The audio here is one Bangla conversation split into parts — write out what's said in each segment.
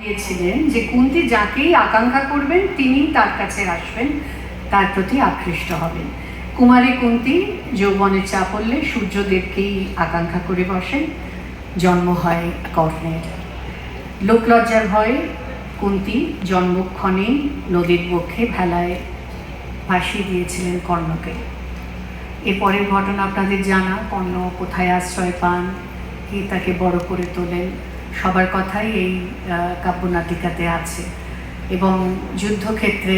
দিয়েছিলেন যে কুন্তি যাকেই আকাঙ্ক্ষা করবেন তিনি তার কাছে আসবেন, তার প্রতি আকৃষ্ট হবেন। কুমারী কুন্তি যৌবনের চা পড়লে সূর্যদেবকেই আকাঙ্ক্ষা করে বসেন, জন্ম হয় কর্ণের। লোকলজ্জার ভয়ে কুন্তি জন্মক্ষণে নদীর বক্ষে ভেলায় ভাসিয়ে দিয়েছিলেন কর্ণকে। এরপরের ঘটনা আপনাদের জানা, কর্ণ কোথায় আশ্রয় পান, কে তাকে বড় করে তোলেন সবার কথাই এই কাব্যনাটিকাতে আছে। এবং যুদ্ধক্ষেত্রে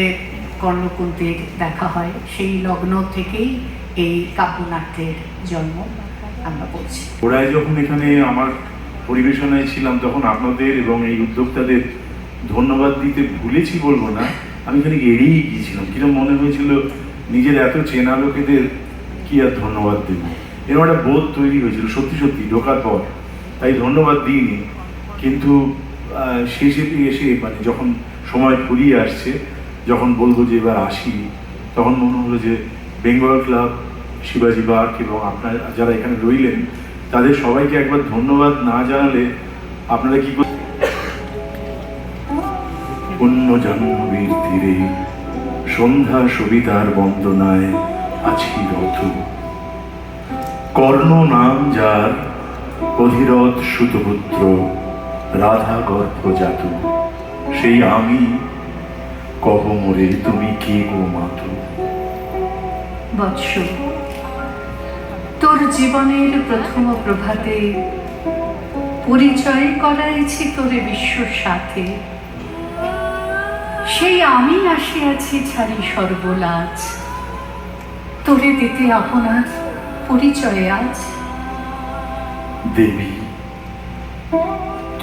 কর্ণকুন্তির দেখা হয়, সেই লগ্ন থেকেই এই কাব্যনাট্যের জন্ম আমরা বলছি। ওরাই যখন এখানে আমার পরিবেশনায় ছিলাম, তখন আপনাদের এবং এই উদ্যোক্তাদের ধন্যবাদ দিতে ভুলেছি বলব না, আমি এখানে এড়িয়ে গিয়েছিলাম। কিরম মনে হয়েছিল, নিজের এত চেনা লোকেদের কি আর ধন্যবাদ দেব? এরকম একটা বোধ তৈরি হয়েছিল, সত্যি সত্যি, ঢোকার পর। তাই ধন্যবাদ দিইনি। কিন্তু শেষে এসে মানে যখন সময় ফুরিয়ে আসছে, যখন বলব যে এবার আসি, তখন মনে হলো যে বেঙ্গল ক্লাব, শিবাজি বাগ এবং আপনার, যারা এখানে রইলেন, তাদের সবাইকে একবার ধন্যবাদ না জানালে আপনারা কি পুণ্য জাহ্নবীর তীরে, সন্ধ্যা সবিতার বন্দনায় আছি রথ। কর্ণ নাম যার, অধিরথ সুতপুত্র। রাধা গর্ভজাত সেই আমি কহ মোরে তুমি কে গো মাতু? বৎস তোর জীবনের প্রথম প্রভাতে পরিচয় করাইছি তোরে বিশ্বর সাথে। সেই আমি আসিয়াছি ছাড়ি সর্বলাজ। তোরে দিতে আপনার পরিচয় আজ। দেবী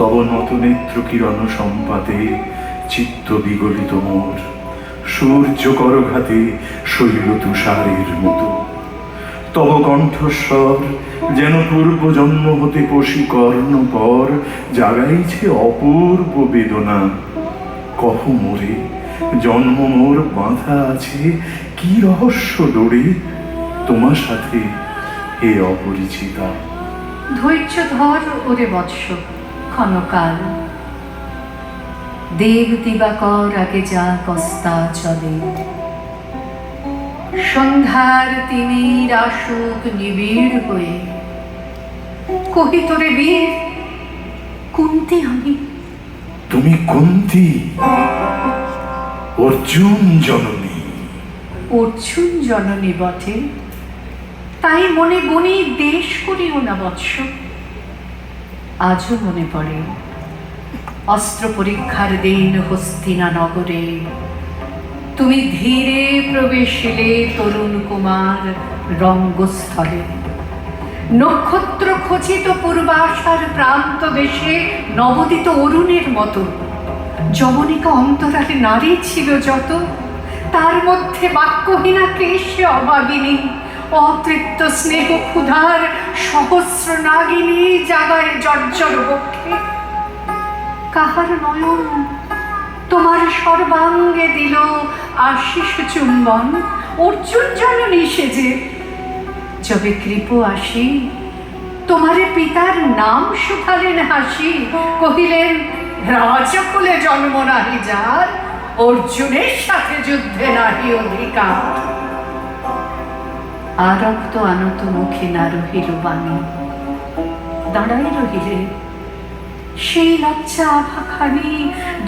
তব নতনেত্র কিরণ সম্পাতে, চিত্ত বিগলিত মোর। সূর্য করঘাতে শৈল তুষারের মতো। তব কণ্ঠস্বর যেন পূর্ব জন্ম হতে পশি কর্ণ পর জাগাইছে অপূর্ব বেদনা। কহ মোরে, জন্ম মোর বাঁধা আছে, কি রহস্য ডোরে তোমার সাথে হে অপরিচিতা। ধৈর্য ধর ওরে বৎস। ক্ষণকাল। দেব দিবাকর আগে যা কস্তা চলে। সন্ধ্যার তিমির আসুক নিবিড় হয়ে। কহি তোরে বীর কুন্তি আমি। তুমি কুন্তি অর্জুন জননী। অর্জুন জননী বটে। তাই মনে গুণী দেশ করিও না বৎস। আজও মনে পড়ে। অস্ত্র পরীক্ষার দিন হস্তিনা নগরে। তুমি ধীরে প্রবেশিলে তরুণ কুমার রঙ্গস্থলে। নক্ষত্র খচিত পূর্বাশার প্রান্ত দেশে নবদিত অরুণের মতো। যমনিকা অন্তরালে নারী ছিল যত, তার মধ্যে বাক্যহীনা কেশে অভাগিনী? অতৃপ্ত স্নেহ ক্ষুধার সহস্র নাগিনী জাগায় জর্জর বক্ষে। কাহার নয়ন? তোমার সর্বাঙ্গে দিল আশিস চুম্বন। অর্জুন জননী সেজে যবে কৃপ আসি, তোমারে পিতার নাম শুধালেন হাসি। কহিলেন, রাজকুলে জন্ম নাহি যার, অর্জুনের সাথে যুদ্ধে নাহি অধিকার। আরক্ত আনত মুখে না রহিল বাণী। দাঁড়াই রহিলে, সেই লজ্জা আভাখানি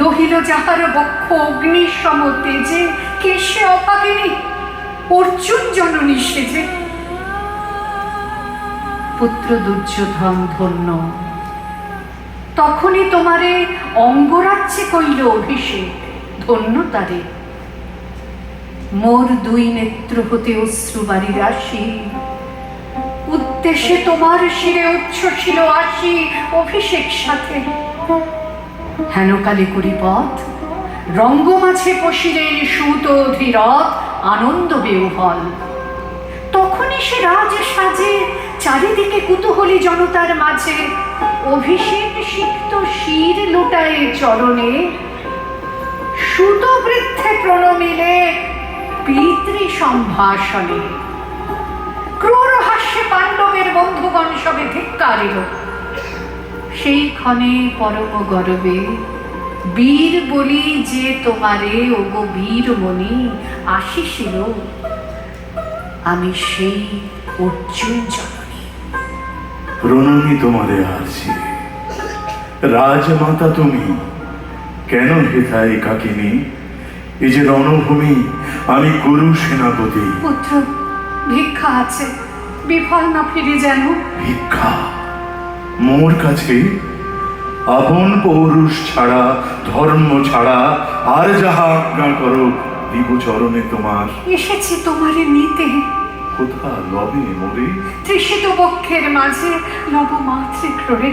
দহিল যাহার বক্ষ অগ্নি সম তেজে সে অপাগিনী, অর্জুন জননী সেজে। পুত্র দুর্যোধন ধন্য, তখনই তোমারে অঙ্গরাজ্যে কইল অভিষেক, ধন্য তারে। মোর দুই নেত্র হতে অশ্রু বাড়ি রাশি। উদ্দেশ্যে তোমার শিরে উচ্ছ্বসিল আসি অভিষেক সাথে। হেনকালে করি পথ, রঙ্গ মাঝে পশিলেন সুত ধীরথ আনন্দ বেউহল। তখনই সে রাজ সাজে, চারিদিকে কুতূহলী জনতার মাঝে। অভিষেক সিক্ত শির লোটায় চরণে। সুত বৃদ্ধে প্রণমিলে পিতৃ সম্ভাষণে ক্রূর হাস্যে পাণ্ডবের বন্ধুগণ সবে ধিক্কারিল সেই ক্ষণে পরম গরবে, বীর বলি যে তোমারে, ওগো বীর মনি আসিছিল আমি সেই অর্জুন জননী। প্রণামী তোমারে আছি রাজমাতা তুমি, কেন হেথায় কাকিনি? এই যে রণভূমি আমি গুরু সেনাপতি। পুত্র ভিক্ষা আছে। বিফল না ফিরে যেন। ভিক্ষা? মোর কাছে আপন পৌরুষ ছাড়া ধর্ম ছাড়া আর যাহা আজ্ঞা করো দিব চরণে তোমার। এসেছি তোমারে নিতে। কোথা লবে মোরে? তৃষিত বক্ষের মাঝে নবমাতৃক্ররে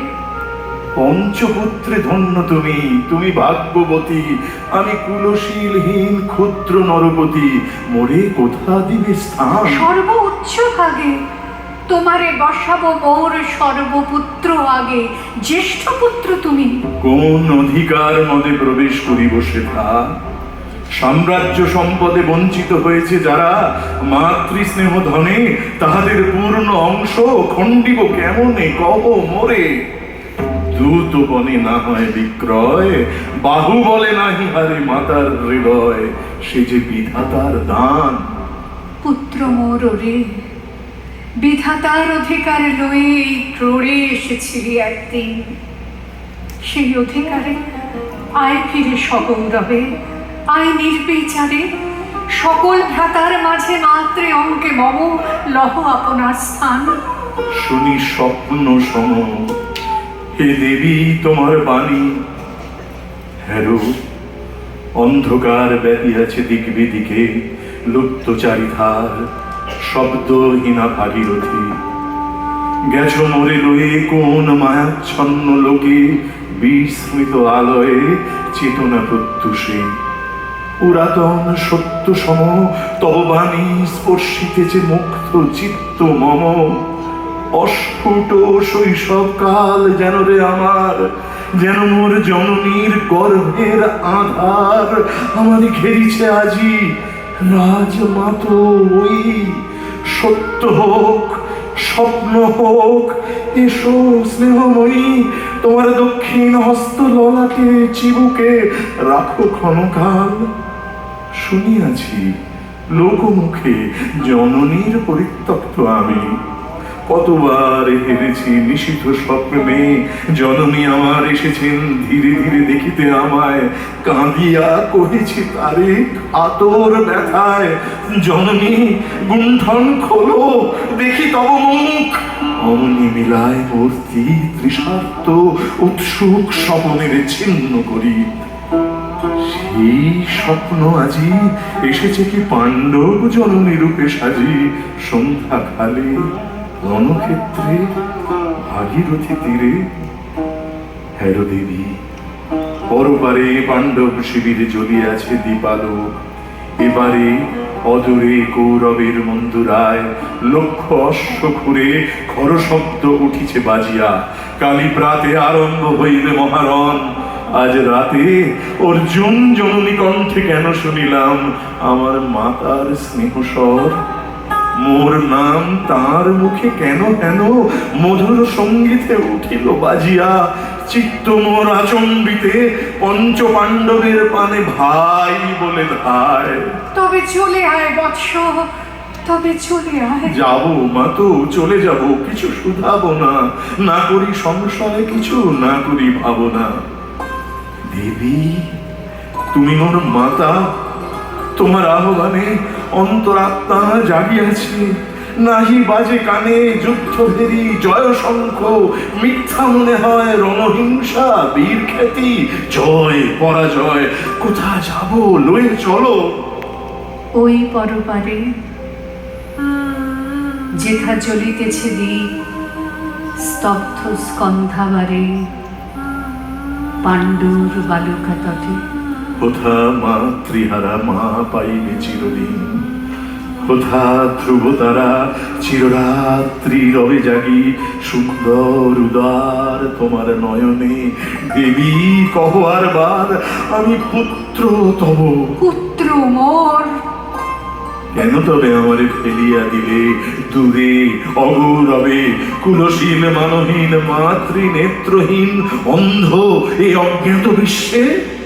পঞ্চপুত্রে ধন্য তুমি তুমি ভাগ্যবতী। আমি কুলশীলহীন ক্ষুদ্র নরপতি মোরে কোথা দিবে স্থান? সর্ব উচ্চ আগে তোমারে বসাবো মোর সর্বপুত্র আগে জ্যেষ্ঠ পুত্র তুমি। কোন অধিকার মদে প্রবেশ করিব সে সেথা? সাম্রাজ্য সম্পদে বঞ্চিত হয়েছে যারা মাতৃস্নেহ ধনে তাহাদের পূর্ণ অংশ খণ্ডিব কেমনে কহ মোরে? দূত বনে না হয় বিক্রয় বাহু বলে নাহি হারে মাতার হৃদয় সে যে বিধাতার দান। পুত্র মোর রে বিধাতার অধিকার লয়ে এই ক্রোড়ে এসেছিলি একদিন। সেই অধিকারে আয় ফিরে সগৌরবে আয় নির্বিচারে। সকল ভ্রাতার মাঝে মাত্রে অঙ্কে মম লহ আপনার স্থান। শুনি স্বপ্ন সম হে দেবী তোমার বাণী? হ্যারো, অন্ধকার ব্যাপিয়াছে দিক বিদিকে লুপ্ত চারিধার শব্দহীনা ভাগীরথী গেছো মরে লয়ে কোন মায়াচ্ছন্ন লোকে, বিস্মৃত আলয়ে চেতনা প্রত্যুষে। পুরাতন সত্য সম তব বাণী স্পর্শিতেছে মুক্ত চিত্ত মম। অস্ফুট শৈশব কাল যেন রে আমার, যেন মোর জননীর গর্ভের আধার আমার ঘেরিছে আজি। রাজমাত ওই সত্য হোক, স্বপ্ন হোক, এসো স্নেহময়ী, তোমার দক্ষিণ হস্ত ললাকে চিবুকে রাখো ক্ষণকাল। শুনিয়াছি লোকমুখে জননীর পরিত্যক্ত আমি কতবার হেরেছি নিষিদ্ধ স্বপ্নে জননী আমার এসেছেন ধীরে ধীরে দেখিতে আমায়। কাঁদিয়া কহেছি, তারে আতর ব্যথায়। জননী, গুণ্ঠন খোলো। দেখি তব মুখ। অমনি মিলায় মূর্তি তৃষার্ত, উৎসুক স্বপনের ছিন্ন করি সেই স্বপ্ন আজি এসেছে কি পাণ্ডব জননী রূপে সাজি সন্ধ্যা খালে রণক্ষেত্রে ভাগীরথী তীরে হ্যারো দেবী পরপারে পাণ্ডব শিবিরে এবারে অদূরে কৌরবের মন্দুরায় লক্ষ অশ্ব ঘুরে শব্দ উঠিছে বাজিয়া। কালী প্রাতে আরম্ভ হইবে মহারণ। আজ রাতে অর্জুন জননী কণ্ঠে কেন শুনিলাম? আমার মাতার স্নেহস্বর মোর নাম তার মুখে কেন কেন? মধুর সঙ্গীতে উঠিল বাজিয়া চিত্ত মোর আচম্বিতে পঞ্চ পাণ্ডবের পানে ভাই বলে ধায়। তবে চলে আয় বৎস তবে চলে আয়। যাব মা তো চলে যাব কিছু শুধাবো না। না করি সংশয় কিছু না করি ভাবনা। দেবী তুমি মোর মাতা তোমার আহ্বানে অন্তরাত্মা জাগিয়াছে। নাহি বাজে কানে যুদ্ধ ভেরি জয় শঙ্খ, মিথ্যা মনে হয় রণহিংসা, বীর খ্যাতি, জয় পরাজয়। কোথা যাব? লয়ে চলো। ওই পরপারে যেথা চলিতেছে দ্বীপ স্তব্ধ স্কন্ধাবারে পাণ্ডুর বালুকা তটে কোথা মাতৃহারা মা পাইবে চিরদিন। কোথা ধ্রুব তারা চিররাত্রি রবে জাগি সুন্দর উদার তোমার নয়নে। দেবী কহ আর বার আমি পুত্র তব। পুত্র মোর। কেন তবে আমারে ফেলিয়া দিলে? দূরে অগৌরবে কুলশীল মানহীন মাতৃ নেত্রহীন অন্ধ এই অজ্ঞাত বিশ্বে?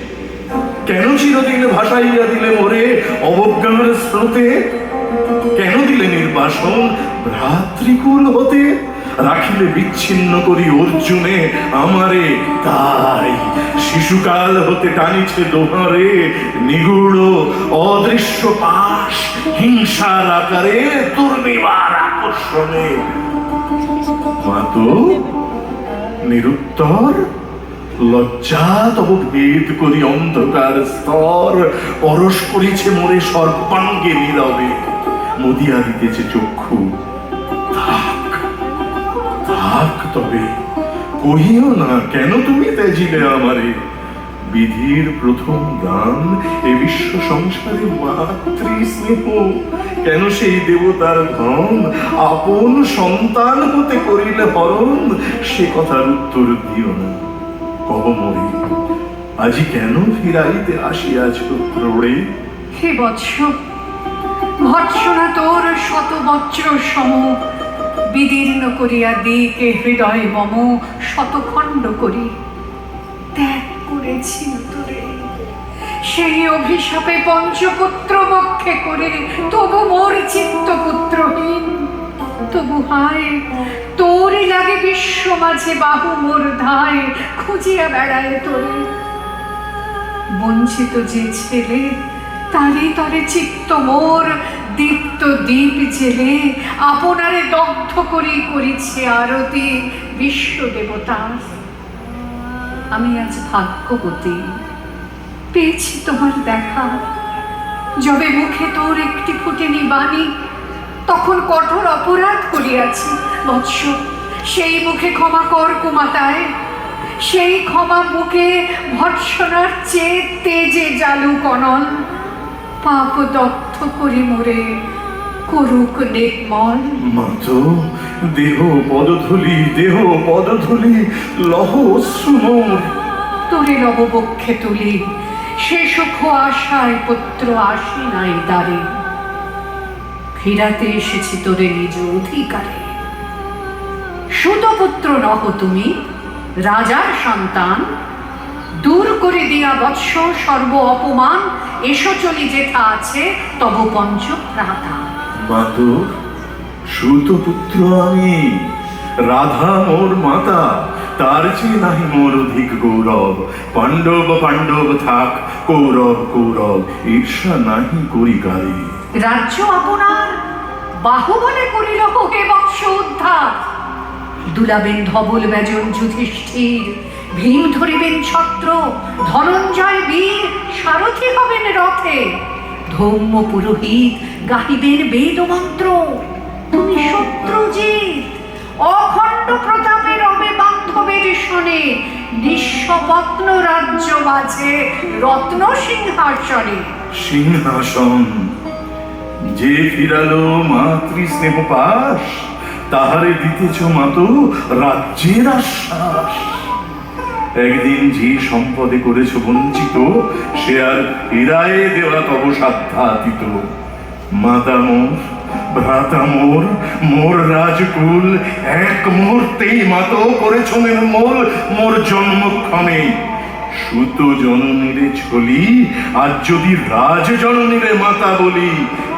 কেন চিরদিন ভাসাইয়া দিলে মোরে? অবজ্ঞার স্রোতে কেন দিলে নির্বাসন? ভ্রাতৃকুল হতে রাখিলে বিচ্ছিন্ন করি অর্জুনে আমারে। তাই শিশুকাল হতে টানিছে দোহারে। নিগুড় অদৃশ্য পাশ হিংসার আকারে দুর্নিবার আকর্ষণে। মাতো নিরুত্তর ভেদ করি অন্ধকার স্তর। সর্বাঙ্গে নীরবে। মদিয়া দিতেছে চক্ষু। থাক তবে। কহিও না, কেন তুমি ত্যাজিলে আমারে? বিধির প্রথম দান এ বিশ্ব সংসারে মাতৃ স্নেহ। কেন সেই দেবতার ধন? আপন সন্তান হতে করিলে হরণ? সে কথার উত্তর দিও না। কহ মরি কেন ফিরাইতে আসিয়াছ হে বৎস, ভৎসনা তোর শত সম। বিদীর্ণ করিয়া দিকে হৃদয় মম শতখণ্ড করি। ত্যাগ করেছি তোরে। সেই অভিশাপে পঞ্চপুত্র বক্ষে করে তবু মোর চিত্ত পুত্রহীন তবু হায় তোরই লাগে বিশ্ব মাঝে বাহু মোর ধায়, খুঁজিয়া বেড়ায় তোরে। বঞ্চিত যে ছেলে, তারই তরে চিত্ত মোর, দীপ্ত দ্বীপ জেলে, আপনারে দগ্ধ করি করিছে আরতি বিশ্ব দেবতা। আমি আজ ভাগ্যবতী, পেয়েছি তোমার দেখা। যবে মুখে তোর একটি ফুটেনি বাণী তখন কঠোর অপরাধ করিয়াছি বৎস। সেই মুখে ক্ষমা কর কুমাতায়। সেই ক্ষমা মুখে ভৎসনার চেয়ে তেজে জালু কনন। পাপ দত্ত করি মোরে করুক নির্মল। মাতো দেহ পদধূলি দেহ পদধূলি লহ অশ্রুমোর তোরে নববক্ষে তুলি। সে সুখ আশায় পুত্র আসি নাই দ্বারে ফিরাতে এসেছি তোরে নিজ অধিকারে। সুতপুত্র নহ তুমি, রাজার সন্তান। দূর করে দিয়া বৎস সর্ব অপমান, এসো চলি যেথা আছে, তব পঞ্চ প্রাতা মাতো সুতপুত্র আমি, রাধা মোর মাতা, তার চেয়ে নাহি মোর অধিক গৌরব। পাণ্ডব পাণ্ডব থাক, কৌরব কৌরব, ঈর্ষা নাহি করি কারে রাজ্য আপনার বাহুবলে করিল হে বৎস উদ্ধার। দুলাবেন ধবল ব্যজন যুধিষ্ঠির, ভীম ধরিবেন ছত্র, ধনঞ্জয় বীর, সারথি হবেন রথে। ধৌম্য পুরোহিত গাহিবেন বেদ মন্ত্র তুমি শত্রুজিৎ, অখণ্ড প্রতাপের রবে বান্ধবের শনে, নিঃস্বপত্ন রাজ্য মাঝে রত্ন সিংহাসনে। সিংহাসন। যে ফিরালো মাতৃ স্নেহ পাশ তাহারে দিতেছ মাতো রাজ্যের আশ্বাস। একদিন যে সম্পদে করেছ বঞ্চিত, সে আর ফিরায়ে দেওয়া তব সাধ্যাতীত। মাতা মোর, ভ্রাতা মোর মোর রাজকুল, এক মুহূর্তেই মাতো করেছ নির্মূল মোর জন্মক্ষণে। সুত জননীরে ছলি, আর যদি রাজ জননীরে মাতা বলি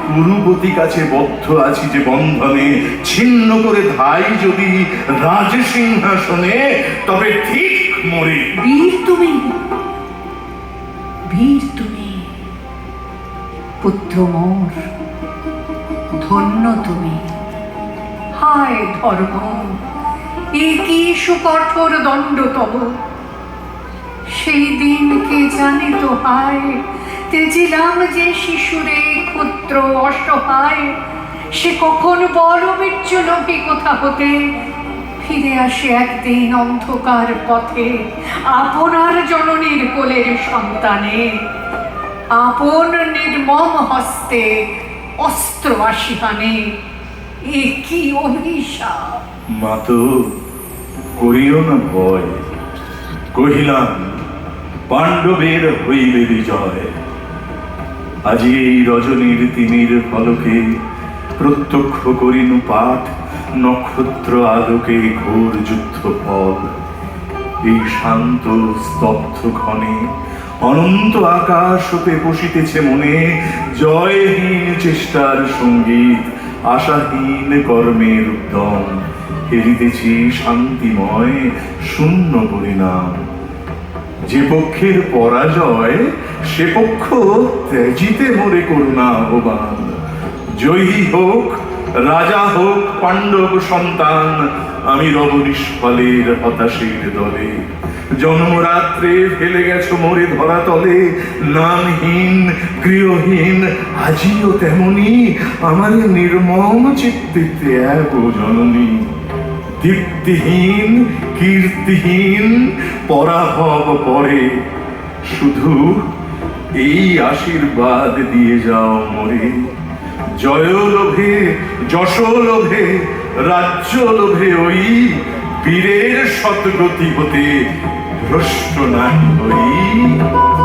কুরুপতি কাছে বদ্ধ আছি যে বন্ধনে, ছিন্ন করে ধাই যদি রাজ সিংহাসনে, তবে ঠিক মরে। বীর তুমি বীর তুমি, পুত্র মোর, ধন্য তুমি। হায় ধর্ম, এ কি সুকঠোর দণ্ড তব সেই দিন কে জানে হায় তেজিলাম যে শিশুরে ক্ষুদ্র অসহায়, সে কখন বড় বীর্য লোভী কোথা হতে? ফিরে আসে একদিন অন্ধকার পথে, আপনার জননীর কোলের সন্তানে। আপন নির্মম হস্তে অস্ত্র আসিহানে এ কি অভিশাপ? মাতো করিও না ভয়। কহিলাম, পাণ্ডবের হইবে বিজয়। আজি এই রজনীর তিমির ফলকে প্রত্যক্ষ করিনু পাঠ, নক্ষত্র আলোকে ঘোর যুদ্ধ ফল। এই শান্ত স্তব্ধ ক্ষণে অনন্ত আকাশ হতে বসিতেছে মনে জয়হীন চেষ্টার সংগীত, আশাহীন কর্মের উদ্যম। হেরিতেছি শান্তিময় শূন্য পরিণাম। যে পক্ষের পরাজয় সে পক্ষ ত্যাজিতে মরে করুণা আহ্বান জয়ী হোক, রাজা হোক, পাণ্ডব সন্তান, আমি রব নিষ্ফলের হতাশের দলে। জন্মরাত্রে ফেলে গেছো মোরে ধরাতলে নামহীন, গৃহহীন, আজিও তেমনি আমার নির্মম চিত্তে ত্যাগ জননী। দীপ্তিহীন, কীর্তিহীন, পরাভব পরে শুধু এই আশীর্বাদ দিয়ে যাও মরে। জয় লোভে যশ লোভে, রাজ্য লোভে ওই বীরের সৎগতি হতে ভ্রষ্ট নাই হই।